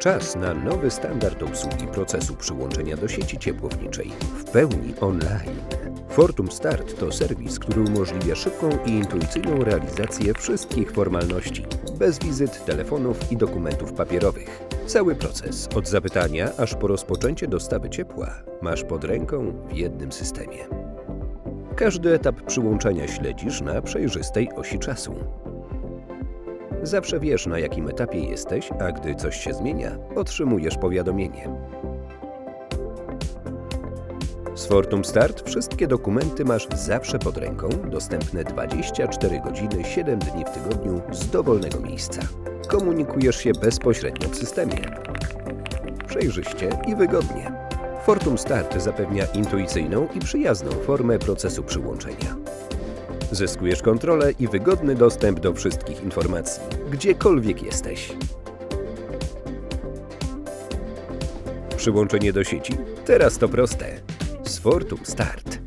Czas na nowy standard obsługi procesu przyłączenia do sieci ciepłowniczej w pełni online. Fortum Start to serwis, który umożliwia szybką i intuicyjną realizację wszystkich formalności, bez wizyt, telefonów i dokumentów papierowych. Cały proces, od zapytania aż po rozpoczęcie dostawy ciepła, masz pod ręką w jednym systemie. Każdy etap przyłączenia śledzisz na przejrzystej osi czasu. Zawsze wiesz, na jakim etapie jesteś, a gdy coś się zmienia, otrzymujesz powiadomienie. Z Fortum Start wszystkie dokumenty masz zawsze pod ręką, dostępne 24 godziny, 7 dni w tygodniu z dowolnego miejsca. Komunikujesz się bezpośrednio w systemie. Przejrzyście i wygodnie. Fortum Start zapewnia intuicyjną i przyjazną formę procesu przyłączenia. Zyskujesz kontrolę i wygodny dostęp do wszystkich informacji, gdziekolwiek jesteś. Przyłączenie do sieci? Teraz to proste. Z Start.